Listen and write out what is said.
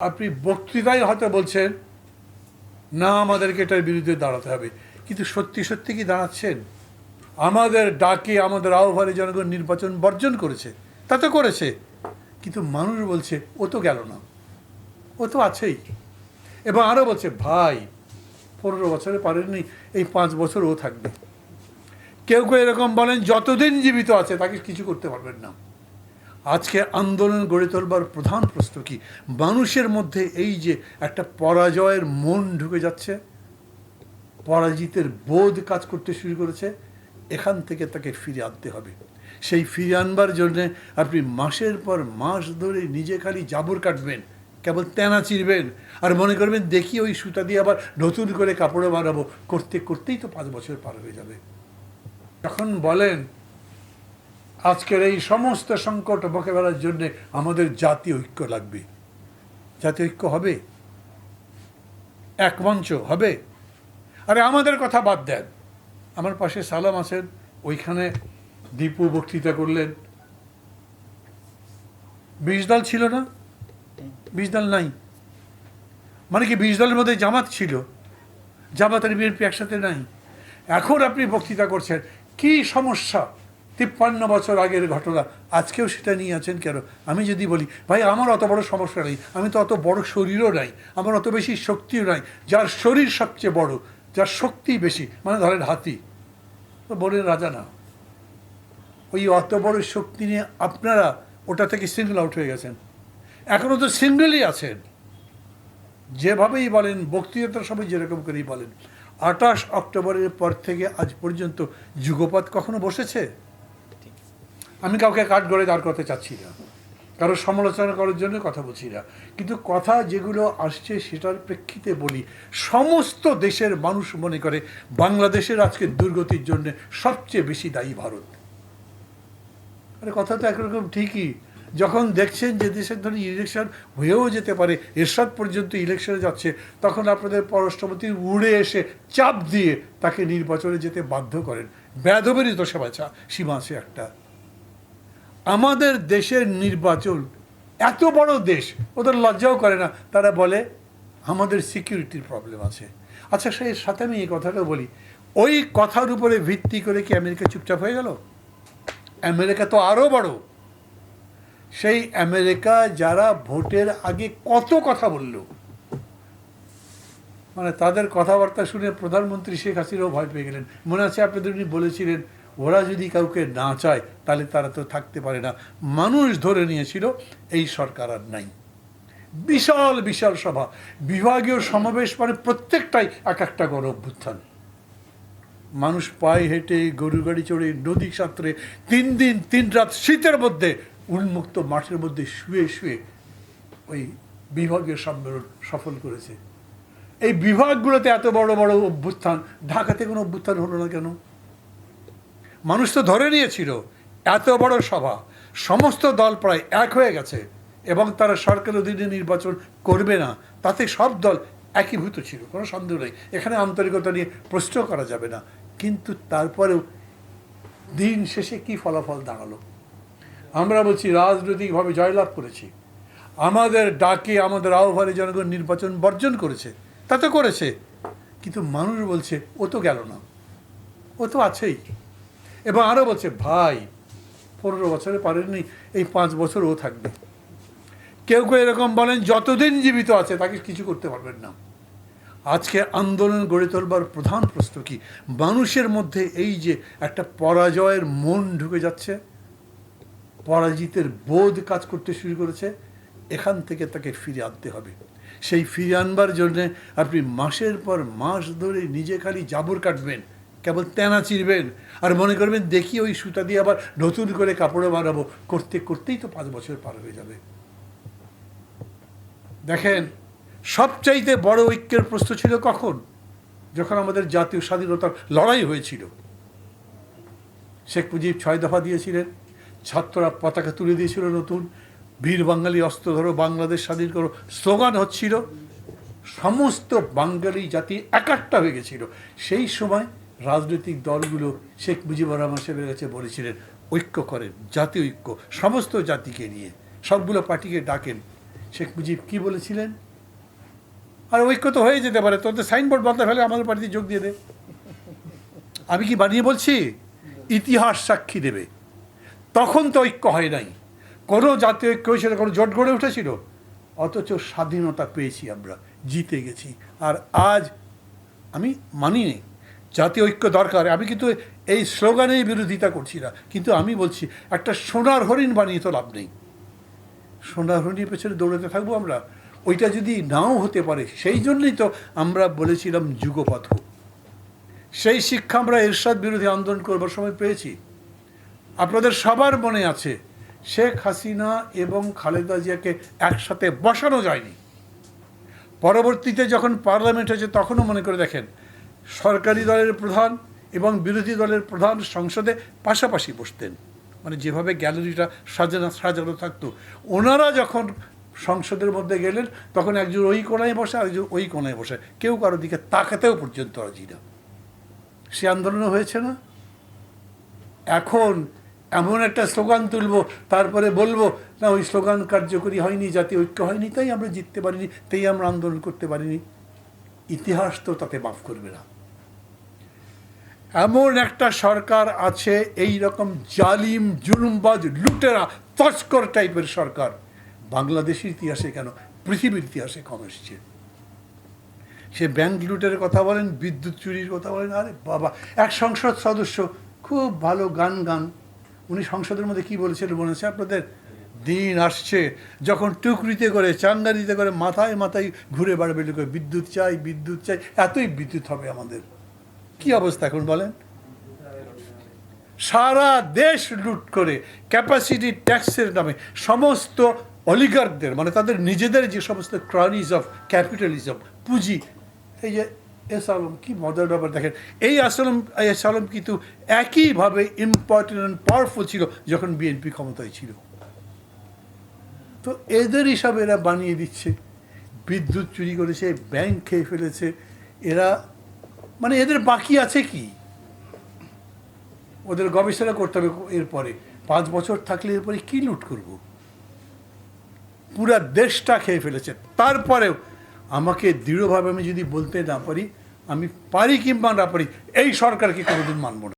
আপনি বক্তৃতায় হয়তো বলছেন, না, আমাদেরকে এটার বিরুদ্ধে দাঁড়াতে হবে। কিন্তু সত্যি সত্যি কি দাঁড়াচ্ছেন? আমাদের ডাকে আমাদের আহ্বানে জনগণ নির্বাচন বর্জন করেছে, তা তো করেছে। কিন্তু মানুষ বলছে, ও তো গেল না। ও তো আছেই। এবং আরও বলছে, ভাই, পনেরো বছরে পারেননি, এই পাঁচ বছর ও থাকবে। কেউ কেউ এরকম বলেন, যতদিন জীবিত আছে, তাকে কিছু করতে পারবেন না। আজকে আন্দোলন গড়ে তোলবার প্রধান প্রশ্ন কি? মানুষের মধ্যে এই যে একটা পরাজয়ের মন ঢুকে যাচ্ছে, পরাজিতের বোধ কাজ করতে শুরু করেছে, এখান থেকে তাকে ফিরে আনতে হবে। সেই ফিরে আনবার জন্যে আপনি মাসের পর মাস ধরে নিজে খালি জাবর কাটবেন, কেবল তেনা চিরবেন, আর মনে করবেন, দেখি ওই সুতা দিয়ে আবার নতুন করে কাপড়ও বানাবো। করতে, করতেই তো পাঁচ বছর পার হয়ে যাবে। যখন বলেন আজকের এই সমস্ত সংকট মোকাবেলার জন্য আমাদের জাতীয় ঐক্য লাগবে। জাতীয় ঐক্য হবে? এক মঞ্চ হবে? আরে আমাদের কথা বাদ দেন। আমার পাশে সালাম আছেন, ওইখানে দীপু বক্তৃতা করলেন। বিষ দল ছিল না? বিষ দল নাই। মানে কি বিষ দলের মধ্যে জামাত ছিল? জামাত আর বিএনপি একসাথে নাই। এখন আপনি বক্তৃতা করছেন। কি সমস্যা? তিপ্পান্ন বছর আগের ঘটনা, আজকেও সেটা নিয়ে আছেন কেন? আমি যদি বলি, ভাই, আমার অত বড় সমস্যা নেই, আমি তো অত বড় শরীরও নাই, আমার অত বেশি শক্তিও নাই, যার শরীর সবচেয়ে বড়, যার শক্তি বেশি মানে ধরেন হাতি বনের রাজা না। ওই অত বড় শক্তি নিয়ে আপনারা ওটা থেকে সিঙ্গল আউট হয়ে গেছেন। এখনও তো সিঙ্গেলই আছেন। যেভাবেই বলেন বক্তৃতার সবাই যেরকম করেই বলেন। আঠাশ অক্টোবরের পর থেকে আজ পর্যন্ত যুগপৎ কখনো বসেছে? আমি কাউকে কাঠ গড়ে দাঁড় করতে চাচ্ছি না। কারও সমালোচনা করার জন্য কথা বলছি না। কিন্তু কথা যেগুলো আসছে সেটার প্রেক্ষিতে বলি, সমস্ত দেশের মানুষ মনে করে বাংলাদেশের আজকে দুর্গতির জন্য সবচেয়ে বেশি দায়ী ভারত। আরে কথা তো একরকম ঠিকই। যখন দেখছেন যে দেশের ধরুন ইলেকশন হয়েও যেতে পারে, এরশাদ পর্যন্ত ইলেকশনে যাচ্ছে, তখন আপনাদের পররাষ্ট্রমন্ত্রী উড়ে এসে চাপ দিয়ে তাকে নির্বাচনে যেতে বাধ্য করেন। ব্যাধবেরই তো সেবা সীমা আছে একটা। আমাদের দেশের নির্বাচন, এত বড় দেশ, ওদের লজ্জাও করে না। তারা বলে, আমাদের সিকিউরিটির প্রবলেম আছে। আচ্ছা সেই সাথে আমি এই কথাটা বলি, ওই কথার উপরে ভিত্তি করে কি আমেরিকা চুপচাপ হয়ে গেল? আমেরিকা তো আরও বড়। সেই আমেরিকা যারা ভোটের আগে কত কথা বলল মানে তাদের কথাবার্তা শুনে প্রধানমন্ত্রী শেখ হাসিনাও ভয় পেয়ে গেলেন। মনে আছে আপনাদের উনি বলেছিলেন ওরা যদি কাউকে না চায়, তাহলে তারা তো থাকতে পারে না। মানুষ ধরে নিয়েছিল, এই সরকার আর নাই। বিশাল বিশাল সভা। বিভাগীয় সমাবেশ মানে প্রত্যেকটাই এক একটা গণ অভ্যুত্থান। মানুষ পায়ে হেঁটে গরু গাড়ি চড়ে নদী সাঁতরে, তিন দিন, তিন রাত শীতের মধ্যে, উন্মুক্ত মাঠের মধ্যে শুয়ে শুয়ে ওই বিভাগীয় সম্মেলন সফল করেছে। এই বিভাগগুলোতে এত বড় বড় অভ্যুত্থান, ঢাকাতে কোনো অভ্যুত্থান হলো না কেন? মানুষ তো ধরে নিয়েছিল, এত বড় সভা। সমস্ত দল প্রায় এক হয়ে গেছে এবং তারা সরকার অধীনে নির্বাচন করবে না। তাতে সব দল একীভূত ছিল, কোনো সন্দেহ নেই। এখানে আন্তরিকতা নিয়ে প্রশ্ন করা যাবে না। কিন্তু তারপরেও দিন শেষে কি ফলাফল দাঁড়াল? আমরা বলছি, রাজনৈতিকভাবে জয়লাভ করেছি। আমাদের ডাকে আমাদের আহ্বানে জনগণ নির্বাচন বর্জন করেছে, তা তো করেছে। কিন্তু মানুষ বলছে, ও তো গেল না। ও তো আছেই। এবং আরও বলছে, ভাই, পনেরো বছরে পারেননি, এই পাঁচ বছর ও থাকবে। কেউ কেউ এরকম বলেন, যতদিন জীবিত আছে, তাকে কিছু করতে পারবেন না। আজকে আন্দোলন গড়ে তোলবার প্রধান প্রশ্ন কি? মানুষের মধ্যে এই যে একটা পরাজয়ের মন ঢুকে যাচ্ছে, পরাজিতের বোধ কাজ করতে শুরু করেছে, এখান থেকে তাকে ফিরে আনতে হবে। সেই ফিরে আনবার জন্যে আপনি মাসের পর মাস ধরে নিজে খালি জাবর কাটবেন। কেবল তেনা চিরবেন। আর মনে করবেন, দেখি ওই সুতা দিয়ে আবার নতুন করে কাপড়ও বানাবো। করতে, করতেই তো পাঁচ বছর পার হয়ে যাবে। দেখেন, সবচাইতে বড় ঐক্যের প্রশ্ন ছিল কখন? যখন আমাদের জাতীয় স্বাধীনতার লড়াই হয়েছিল। শেখ মুজিব ছয় দফা দিয়েছিলেন। ছাত্ররা পতাকা তুলে দিয়েছিল নতুন। বীর বাঙালি অস্ত্র ধরো, বাংলাদেশ স্বাধীন করো, স্লোগান হচ্ছিল, সমস্ত বাঙালি জাতি একাট্টা হয়ে গেছিল। সেই সময় রাজনৈতিক দলগুলো শেখ মুজিবুর রহমান সাহেবের কাছে বলেছিলেন, ঐক্য করেন জাতি ঐক্য, সমস্ত জাতিকে নিয়ে। সবগুলো পার্টিকে ডাকেন। শেখ মুজিব কি বলেছিলেন? আর ঐক্য তো হয়ে যেতে পারে, তোদের সাইনবোর্ড বদলে ফেলে আমাদের পার্টিতে যোগ দিয়ে দে। আমি কি বানিয়ে বলছি? ইতিহাস সাক্ষী দেবে। তখন তো ঐক্য হয় নাই। কোনো জাতীয় ঐক্য হয়েছিল, কোনো জোট গড়ে উঠেছিল? অথচ স্বাধীনতা পেয়েছি আমরা, জিতে গেছি। আর আজ আমি মানি নি জাতীয় ঐক্য দরকার। আমি কিন্তু এই স্লোগানের বিরোধিতা করছি না। কিন্তু আমি বলছি, একটা সোনার হরিণ বানিয়ে তো লাভ নেই। সোনার হরিণের পেছনে দৌড়াতে থাকব আমরা? ওইটা যদি নাও হতে পারে, সেই জন্যই তো আমরা বলেছিলাম যুগপথ সেই শিক্ষা আমরা এরশাদ বিরোধী আন্দোলন করবার সময় পেয়েছি। আপনাদের সবার মনে আছে, শেখ হাসিনা এবং খালেদা জিয়াকে একসাথে বসানো যায়নি। পরবর্তীতে যখন পার্লামেন্ট হয়েছে, তখনও মনে করে দেখেন সরকারি দলের প্রধান এবং বিরোধী দলের প্রধান সংসদে পাশাপাশি বসতেন। মানে যেভাবে গ্যালারিটা সাজানো সাজানো থাকতো। ওনারা যখন সংসদের মধ্যে গেলেন, তখন একজন ওই কোনায় বসে আরেকজন ওই কোনায় বসে। কেউ কারও দিকে তাকাতেও পর্যন্ত রাজি না। সে আন্দোলনও হয়েছে না। এখন এমন একটা স্লোগান তুলবো, তারপরে বলব, না, ওই স্লোগান কার্যকরী হয়নি জাতীয় ঐক্য হয়নি, তাই আমরা জিততে পারিনি, তাই আমরা আন্দোলন করতে পারিনি। ইতিহাস তো তাতে মাফ করবে না। এমন একটা সরকার আছে, এই রকম জালিম, জুলুমবাজ, লুটেরা, তস্কর টাইপের সরকার। বাংলাদেশের ইতিহাসে কেন? পৃথিবীর ইতিহাসে কম এসছে। সে ব্যাংক লুটের কথা বলেন, বিদ্যুৎ চুরির কথা বলেন, আরে বাবা, এক সংসদ সদস্য, খুব ভালো গান গান। উনি সংসদের মধ্যে কি বলেছিলেন মনে আছে আপনাদের? দিন আসছে, যখন টুকরিতে করে, চাঙ্গারিতে করে, মাথায় মাথায় ঘুরে বাড়বে বিদ্যুৎ চাই বিদ্যুৎ চাই, এতই বিদ্যুৎ হবে আমাদের। কি অবস্থা এখন বলেন? সারা দেশ লুট করে ক্যাপাসিটি ট্যাক্সের নামে সমস্ত অলিগারদের মানে তাদের নিজেদের যে সমস্ত ক্রানিজ অফ ক্যাপিটালিজম পুঁজি, এই যে এস আলম, কি মজার ব্যাপার দেখেন, এই আসলম এস আলম কিন্তু একইভাবে ইম্পর্টেন্ট অ্যান্ড পাওয়ারফুল ছিল যখন বিএনপি ক্ষমতায় ছিল। তো এদের হিসাবে এরা বানিয়ে দিচ্ছে। বিদ্যুৎ চুরি করেছে ব্যাংক খেয়ে ফেলেছে। এরা মানে এদের বাকি আছে কি? ওদের গবেষণা করতে হবে এরপরে। পাঁচ বছর থাকলে এরপরে কি লুট করব? পুরা দেশটা খেয়ে ফেলেছে। তারপরেও আমাকে দৃঢ়ভাবে আমি যদি বলতে না পারি, আমি পারি কিংবা না পারি, এই সরকারকে কোনোদিন মানব না।